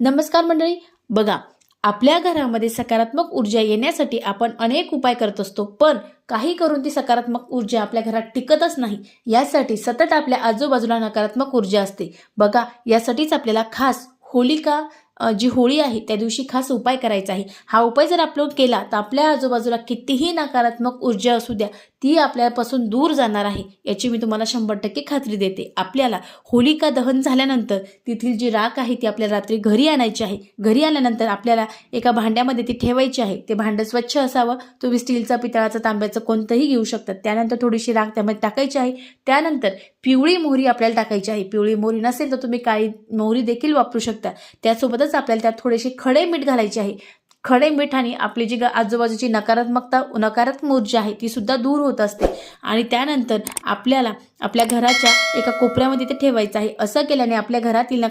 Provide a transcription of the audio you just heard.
नमस्कार मंडळी. बघा आपल्या घरामध्ये सकारात्मक ऊर्जा येण्यासाठी आपण अनेक उपाय करत असतो पण काही करून ती सकारात्मक ऊर्जा आपल्या घरात टिकतच नाही. यासाठी सतत आपल्या आजूबाजूला नकारात्मक ऊर्जा असते. बघा यासाठीच आपल्याला खास होलिका जी होळी आहे त्या दिवशी खास उपाय करायचा आहे. हा उपाय जर आपण केला तर आपल्या आजूबाजूला कितीही नकारात्मक ऊर्जा असू द्या ती आपल्यापासून दूर जाणार आहे याची मी तुम्हाला शंभर टक्के खात्री देते. आपल्याला होलिका दहन झाल्यानंतर तिथील जी राख आहे ती आपल्याला रात्री घरी आणायची आहे. घरी आल्यानंतर आपल्याला एका भांड्यामध्ये ती ठेवायची आहे. ते भांडं स्वच्छ असावं. तुम्ही स्टीलचा पितळाचं तांब्याचं कोणतंही घेऊ शकतात. त्यानंतर थोडीशी राख त्यामध्ये टाकायची आहे. त्यानंतर पिवळी मोहरी आपल्याला टाकायची आहे. पिवळी मोहरी नसेल तर तुम्ही काळी मोहरी देखील वापरू शकता. त्यासोबतच आपल्याला त्यात थोडेसे खडे मीठ घालायचे आहे. खडे मिठाने आपली जी ग- आजूबाजूची नकारात्मकता नकारात्मक ऊर्जा आहे ती सुद्धा दूर होत असते. आणि त्यानंतर आपल्याला आपल्या घराच्या एका कोपऱ्यामध्ये ते ठेवायचं आहे. असं केल्याने आपल्या घरातील